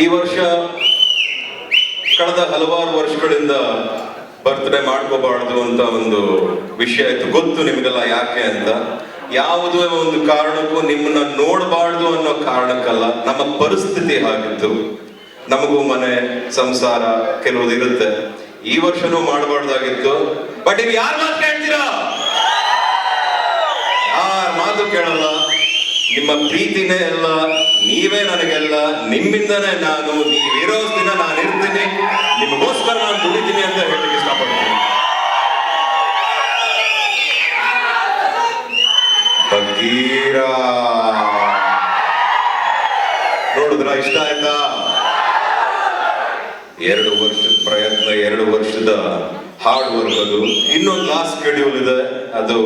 ಈ ವರ್ಷ ಕಳೆದ ಹಲವಾರು ವರ್ಷಗಳಿಂದ ಬರ್ತ್ಡೇ ಮಾಡ್ಕೋಬಾರ್ದು ಅಂತ ಒಂದು ವಿಷಯ ಇತ್ತು ಗೊತ್ತು ನಿಮಗೆಲ್ಲ ಯಾಕೆ ಅಂತ. ಯಾವುದೇ ಒಂದು ಕಾರಣಕ್ಕೂ ನಿಮ್ಮನ್ನ ನೋಡಬಾರ್ದು ಅನ್ನೋ ಕಾರಣಕ್ಕಲ್ಲ, ನಮ್ಮ ಪರಿಸ್ಥಿತಿ ಹಾಗಿತ್ತು. ನಮಗೂ ಮನೆ, ಸಂಸಾರ ಕೆಲವುದು ಇರುತ್ತೆ. ಈ ವರ್ಷನೂ ಮಾಡಬಾರ್ದಾಗಿತ್ತು. ಬಟ್ ನೀವು ಯಾರ ಮಾತು ಕೇಳ್ತೀರಾ? ಯಾರ ಮಾತು ಕೇಳಲ್ಲ. ನಿಮ್ಮ ಪ್ರೀತಿನೇ ಎಲ್ಲ ನೀವೇ ನನಗೆಲ್ಲ ನಿಮ್ಮಿಂದನೇ ನಾನು ನೀವಿರೋ ದಿನ ನಾನು ಇರ್ತೀನಿ ನಿಮಗೋಸ್ಕರ ನಾನು ದುಡಿತೀನಿ ಅಂತ ಹೇಳಲಿಕ್ಕೆ ಇಷ್ಟಪಡ್ತೀನಿ. ಬಗೀರ ನೋಡಿದ್ರ, ಇಷ್ಟ ಆಯ್ತಾ? ಎರಡು ವರ್ಷದ ಪ್ರಯತ್ನ, ಎರಡು ವರ್ಷದ ಹಾರ್ಡ್ ವರ್ಕ್ ಅದು. ಇನ್ನೊಂದು ಲಾಸ್ಟ್ ಶೆಡ್ಯೂಲ್ ಇದೆ. ಅದು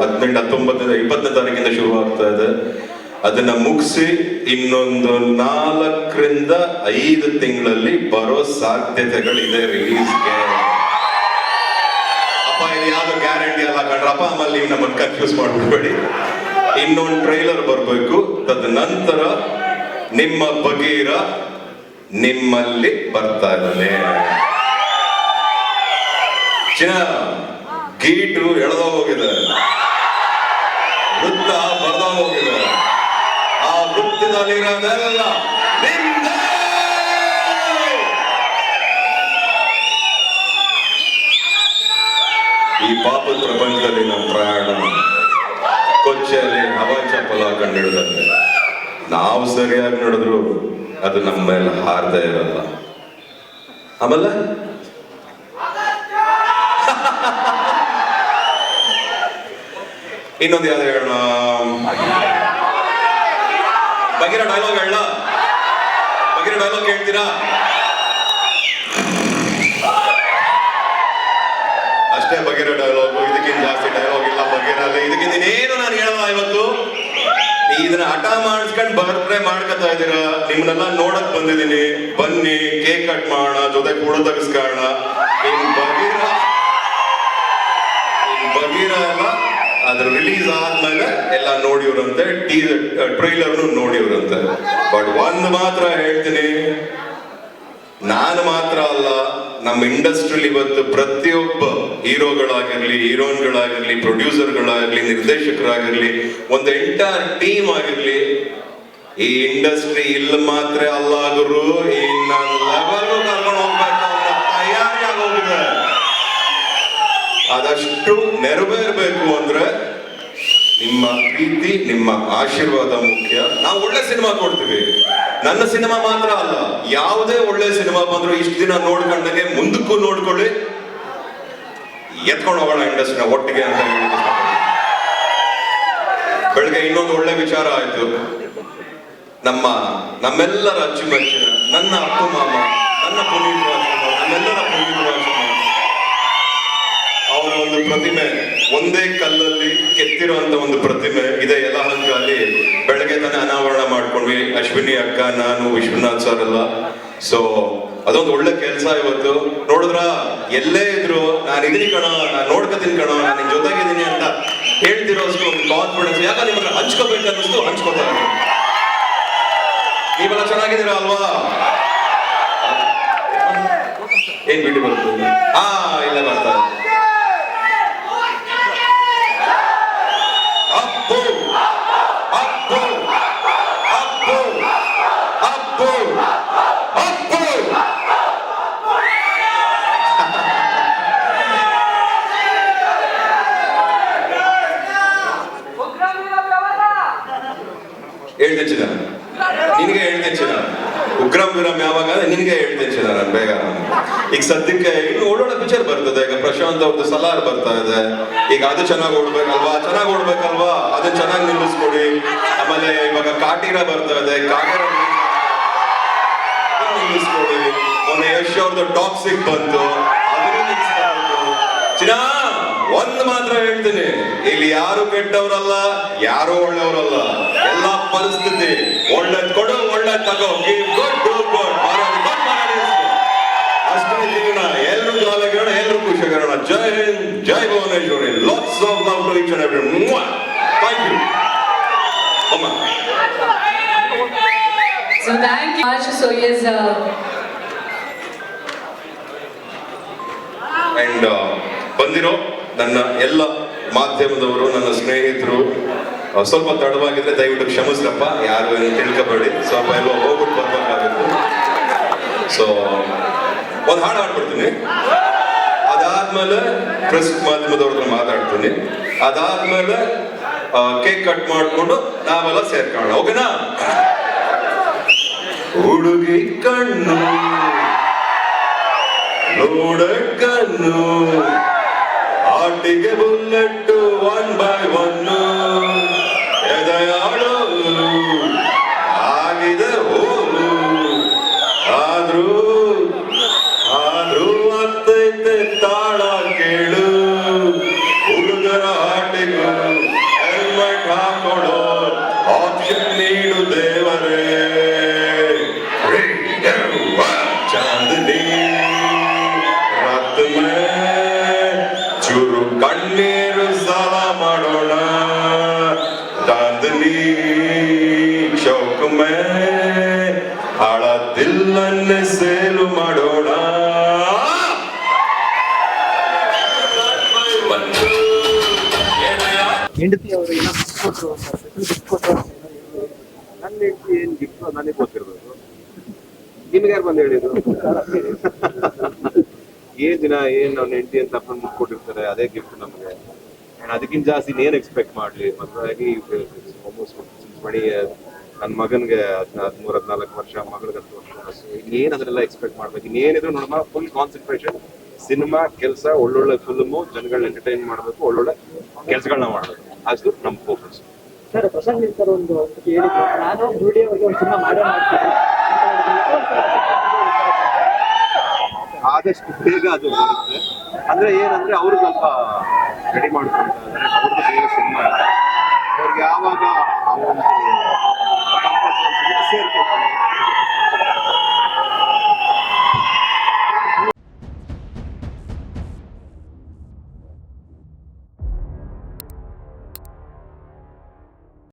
ಹದಿನೆಂಟು ಹತ್ತೊಂಬತ್ತರಿಂದ ಇಪ್ಪತ್ತನೇ ತಾರೀಕಿಂದ ಶುರು ಆಗ್ತಾ ಇದೆ. ಅದನ್ನ ಮುಗಿಸಿ ಇನ್ನೊಂದು ನಾಲ್ಕರಿಂದ ಐದು ತಿಂಗಳಲ್ಲಿ ಬರೋ ಸಾಧ್ಯತೆಗಳಿದೆ ರಿಲೀಸ್ಗೆ ಅಪ್ಪ ಇದು ಯಾವ್ದು ಗ್ಯಾರಂಟಿ ಅಲ್ಲ ಕಣ್ರಪ್ಪ? ಆಮೇಲೆ ನೀವು ನಮ್ಮನ್ನು ಕನ್ಫ್ಯೂಸ್ ಮಾಡ್ಬಿಡ್ಬೇಡಿ ಇನ್ನೊಂದು ಟ್ರೈಲರ್ ಬರಬೇಕು. ತದನಂತರ ನಿಮ್ಮ ಬಗೀರ ನಿಮ್ಮಲ್ಲಿ ಬರ್ತಾ ಇದ್ದಾನೆ. ಚಿನ್ನ ಗೀಟು ಹೋಗಿದೆ ವೃತ್ತ ಬರ್ದ ಹೋಗಿದೆ ಆ ವೃತ್ತದಲ್ಲಿರೋದೆಲ್ಲ ನಿಂದೇ! ಈ ಪಾಪದ ಪ್ರಪಂಚದಲ್ಲಿ ನಮ್ಮ ಪ್ರಯಾಣ ಕೊಚ್ಚಿಯಲ್ಲಿ ಹವಾ ಚಪ್ಪಲ ನಾವು ಸರಿಯಾಗಿ ನಡೆದ್ರು ಅದು ನಮ್ಮ ಮೇಲೆ ಹಾರದೇ ಇರಲ್ಲ. ಆಮೇಲೆ? ಇನ್ನೊಂದು ಯಾವ್ದು ಹೇಳೋಣ? ಬಗಿರ ಡೈಲಾಗ್ ಹೇಳ ಬಗಿರ ಡೈಲಾಗ್ ಕೇಳ್ತೀರಾ? ಅಷ್ಟೇ ಬಗೆರ ಡೈಲಾಗ್, ಇದಕ್ಕಿಂತ ಜಾಸ್ತಿ ಡೈಲಾಗ್ ಇಲ್ಲ ಬಗೆರ ಇದಕ್ಕಿಂತ ಏನು ನಾನು ಹೇಳಲ್ಲ ಇವತ್ತು? ಇದನ್ನ ಹಠ ಮಾಡಿಸ್ಕೊಂಡು ಬರ್ತ್ಡೇ ಮಾಡ್ಕೊತಾ ಇದ್ದೀರಾ? ನಿಮ್ನೆಲ್ಲ ನೋಡಕ್ ಬಂದಿದ್ದೀನಿ. ಬನ್ನಿ, ಕೇಕ್ ಕಟ್ ಮಾಡೋಣ, ಜೊತೆ ಕೂಡ ತೆಗಿಸ್ಕೊಳ್ಳೋಣ. ಅದ್ರ ರಿಲೀಸ್ ಆದ್ಮೇಲೆ ಎಲ್ಲ ನೋಡಿವ್ರಂತೆ ಟೀ ಟ್ರೈಲರ್ನು ನೋಡಿವ್ರಂತೆ. ಬಟ್ ಒಂದ್ ಮಾತ್ರ ಹೇಳ್ತೀನಿ, ನಾನು ಮಾತ್ರ ಅಲ್ಲ, ನಮ್ಮ ಇಂಡಸ್ಟ್ರಿಲಿ ಇವತ್ತು ಪ್ರತಿಯೊಬ್ಬ ಹೀರೋಗಳಾಗಿರ್ಲಿ, ಹೀರೋಯಿನ್ಗಳಾಗಿರ್ಲಿ ಪ್ರೊಡ್ಯೂಸರ್ಗಳಾಗಿರ್ಲಿ ನಿರ್ದೇಶಕರಾಗಿರ್ಲಿ, ಒಂದು ಎಂಟೈರ್ ಟೀಮ್ ಆಗಿರ್ಲಿ, ಈ ಇಂಡಸ್ಟ್ರಿ ಇಲ್ಲಿ ಮಾತ್ರ ಅಲ್ಲ ಗುರು, ಈ ಲೆವೆಲ್ ಕರ್ಕೊಂಡು ಹೋಗ್ಬೇಕು ತಯಾರಿಯಾಗಿ ತಯಾರಿ ಅದಷ್ಟು ನೆರವೇರ್ಬೇಕು ಅಂದ್ರೆ ನಿಮ್ಮ ಪ್ರೀತಿ, ನಿಮ್ಮ ಆಶೀರ್ವಾದ ಮುಖ್ಯ. ನಾವು ಒಳ್ಳೆ ಸಿನಿಮಾ ನೋಡ್ತೀವಿ. ನನ್ನ ಸಿನಿಮಾ ಮಾತ್ರ ಅಲ್ಲ, ಯಾವುದೇ ಒಳ್ಳೆ ಸಿನಿಮಾ ಬಂದ್ರು ಇಷ್ಟು ದಿನ ನೋಡ್ಕೊಂಡಂಗೆ ಮುಂದಕ್ಕೂ ನೋಡ್ಕೊಳ್ಳಿ. ಎತ್ಕೊಂಡು ಹೋಗೋಣ ಇಂಡಸ್ಟ್ರಿನ ಒಟ್ಟಿಗೆ ಅಂತ ಬೆಳಗ್ಗೆ ಇನ್ನೊಂದು ಒಳ್ಳೆ ವಿಚಾರ ಆಯ್ತು. ನಮ್ಮ, ನಮ್ಮೆಲ್ಲರ ಅಚ್ಚುಮೆಚ್ಚಿನ ನನ್ನ ಅಪ್ಪ, ಮಾಮ, ನನ್ನ ಪುನೀತ್ ರಾಜ್ಕುಮಾರ್ ನಮ್ಮೆಲ್ಲರ ಪುನೀತ್ ರಾಜ್ಕುಮಾರ್ ಅವರ ಒಂದು ಪ್ರತಿಮೆ. ಒಂದೇ ಕಲ್ಲಲ್ಲಿ ಕೆತ್ತಿರುವಂತ ಒಂದು ಪ್ರತಿಮೆ ಇದೆ ಯಲಹಂಕಲ್ಲಿ ಬೆಳಗ್ಗೆ ತಾನೇ ಅನಾವರಣ ಮಾಡ್ಕೊಂಡ್ವಿ. ಅಶ್ವಿನಿ ಅಕ್ಕ, ನಾನು, ವಿಶ್ವನಾಥ್ ಸರ್ ಎಲ್ಲ. ಸೊ ಅದೊಂದು ಒಳ್ಳೆ ಕೆಲಸ ಇವತ್ತು. ನೋಡಿದ್ರ? ಎಲ್ಲೇ ಇದ್ರು, ನಾನು ಇದೀನಿ ಕಣ, ನಾನು ನೋಡ್ಕೋತೀನಿ ಕಣ, ನಾನು ನಿನ್ ಜೊತೆಗಿದ್ದೀನಿ ಅಂತ ಹೇಳ್ತಿರೋಷ್ಟು ಒಂದು ಕಾನ್ಫಿಡೆನ್ಸ್ ಯಾಕೆ ನಿಮ್ಮನ್ನ ಹಂಚ್ಕೋಬೇಕು ಅನ್ನಿಸ್ತು, ಹಂಚ್ಕೋತಾ. ನೀವೆಲ್ಲ ಚೆನ್ನಾಗಿದ್ದೀರಾ ಅಲ್ವಾ? ಏನ್ ಬಿಟ್ಟು ಬರ್ತದೆ ಹಾ ಇಲ್ಲ ಬರ್ತಾ ಇದೆ. ಅಪ್ಪು ಅಪ್ಪು ಅಪ್ಪು ಅಪ್ಪು ಅಪ್ಪು ಹೇಳ್ದೆ ಚಿನ್ನ ನಿನಗೆ ಹೇಳ್ದೆ ಚಿನ್ನ ಉಗ್ರಂ ಯಾವಾಗ ನಿನಗೆ ಹೇಳ್ದೆ ನಾನು ಬೇಗ. ಈಗ ಸದ್ಯಕ್ಕೆ ಇನ್ನು ಒಳ್ಳೊಳ್ಳೆ ಪಿಕ್ಚರ್ ಬರ್ತದೆ. ಈಗ ಪ್ರಶಾಂತ್ ಅವ್ರದ್ದು ಸಲಾರ್ ಬರ್ತಾ ಇದೆ. ಈಗ ಅದು ಚೆನ್ನಾಗಿ ಓಡ್ಬೇಕಲ್ವಾ? ಚೆನ್ನಾಗಿ ಓಡ್ಬೇಕಲ್ವಾ? ಅದು ಚೆನ್ನಾಗಿ ನಿಲ್ಲಿಸ್ಕೊಡಿ. ಆಮೇಲೆ ಇವಾಗ ಕಾಟೀರ ಬರ್ತಾ ಇದೆ. ಕಾಟೀರ ನಿಲ್ಲಿಸ್ಕೊಡಿ. ಮೊನ್ನೆ ಯಶ್ ಅವ್ರದ್ದು ಟಾಕ್ಸಿಕ್ ಬಂತು. ಅದನ್ನು ನಿಲ್ಲಿಸ್ಕೊಬೇಕು ಚಿನ್ನ ಒಂದ್ ಮಾತ್ರ ಹೇಳ್ತೀನಿ. ಇಲ್ಲಿ ಯಾರು ಕೆಟ್ಟವರಲ್ಲ ಯಾರು ಒಳ್ಳೆಯವರಲ್ಲ. ಎಲ್ಲ ಪರಿಸ್ಥಿತಿ ಒಳ್ಳೇದ್ ಕೊಡು ಒಳ್ಳೇದ್ ತಗೋ. ಗುಡ್ ಡು ಗುಡ್ ಮಾರಾಡಿ ಅಷ್ಟೇ ಜೀವನ. ಎಲ್ಲರೂ ಜಾಲಾಗಿರೋಣ ಎಲ್ಲರೂ ಖುಷಿಯಾಗಿರೋಣ ಜೈ ಹಿಂದ್ ಜೈ Bhuvaneshwari. Lots of love to each and every thank you ಅಮ್ಮ So thank you much. So yes, uh, and ಬಂದಿರೋ? ನನ್ನ ಎಲ್ಲ ಮಾಧ್ಯಮದವರು, ನನ್ನ ಸ್ನೇಹಿತರು ಸ್ವಲ್ಪ ತಡವಾಗಿದ್ರೆ ದಯವಿಟ್ಟು ಕ್ಷಮಿಸ್ರಪ್ಪ. ಯಾರು ಏನು ತಿಳ್ಕೊಬೇಡಿ. ಸ್ವಲ್ಪ ಎಲ್ಲ ಹೋಗ್ಬಿಟ್ಟು ಬರ್ಬೇಕಾಗುತ್ತೆ. ಸೊ ಒಂದು ಹಾಡು ಹಾಡ್ಬಿಡ್ತೀನಿ. ಅದಾದ್ಮೇಲೆ ಪ್ರೆಸ್ ಮಾಧ್ಯಮದವ್ರ ಮಾತಾಡ್ತೀನಿ. ಅದಾದ್ಮೇಲೆ ಕೇಕ್ ಕಟ್ ಮಾಡಿಕೊಂಡು ನಾವೆಲ್ಲ ಸೇರ್ಕೊಳ್ಳೋಣ. ಓಕೆನಾ? ಹುಡುಗಿ ಕಣ್ಣು ನೋಡಕ್ಕನ್ನು ಆಟಿಗೆ ಬುಲ್ಲೆಟ್ಟು ಒನ್ ಬೈ ಒನ್ ಆಗಿದೆ ಹೋಲು. ಆದ್ರೂ ಆದ್ರೂ ಅತ್ತೈತೆ ತಾಳ ಕೇಳು. ದಿಲ್ಲನ್ನೇ ಸೇಲು ಮಾಡೋಣ ಹೆಂಡತಿ ಅವರು ನನ್ನ ಹೆಂಡತಿ ಏನ್ ಗಿಫ್ಟ್ ನನಗೆ ಗೊತ್ತಿರ್ಬೇಕು ನಿಮ್ಗೆ ಯಾರು ಬಂದು ಹೇಳಿದ್ರು ಏನ್ ದಿನ ಏನ್ ಅವ್ನ ಹೆಂಡತಿ ಅಂತ ತಪ್ಪನ್ನು ಕೊಟ್ಟಿರ್ತಾರೆ ಅದೇ ಗಿಫ್ಟ್ ನಮಗೆ ಅದಕ್ಕಿಂತ ಜಾಸ್ತಿ ಏನ್ ಎಕ್ಸ್ಪೆಕ್ಟ್ ಮಾಡ್ಲಿ ಆಗಿ ಆಲ್ಮೋಸ್ಟ್ ಟ್ವೆಂಟಿ ನನ್ನ ಮಗನ್ಗೆ ಹದಿಮೂರು ಹದಿನಾಲ್ಕು ವರ್ಷ ಮಗಳಿಗೆ ಹತ್ತು ವರ್ಷ ಏನ್ ಅದನ್ನೆಲ್ಲ ಎಕ್ಸ್ಪೆಕ್ಟ್ ಮಾಡ್ಬೇಕು? ಇನ್ನೇನಿದ್ರು ನೋಡಮ್ಮ ಫುಲ್ ಕಾನ್ಸಂಟ್ರೇಷನ್ ಸಿನಿಮಾ ಕೆಲಸ ಒಳ್ಳೊಳ್ಳೆ ಫಿಲ್ಮು ಜನಗಳನ್ನ ಎಂಟರ್ಟೈನ್ ಮಾಡಬೇಕು ಒಳ್ಳೊಳ್ಳೆ ಕೆಲಸಗಳನ್ನ ಮಾಡಬೇಕು. ಅಷ್ಟು ನಮ್ಮ ಫೋಕಸ್ ಸರ್ ಪ್ರಶಾಂತ್ ಸರ್ ಒಂದು ಹೇಳಿದ್ರು ನಾನು ಒಂದು ಸಿನಿಮಾ ಮಾಡೇ ಮಾಡ್ತೀನಿ ಆದಷ್ಟು ಬೇಗ ಅದು ಬರುತ್ತೆ. ಅಂದ್ರೆ ಏನಂದ್ರೆ ಅವರು ಸ್ವಲ್ಪ ರೆಡಿ ಮಾಡ್ಕೊಂತ ಇದ್ದಾರೆ ಅವ್ರದ್ದು ಬೇರೆ ಸಿನಿಮಾ ಅವ್ರಿಗೆ ಯಾವಾಗ ಆ ಒಂದು cerca.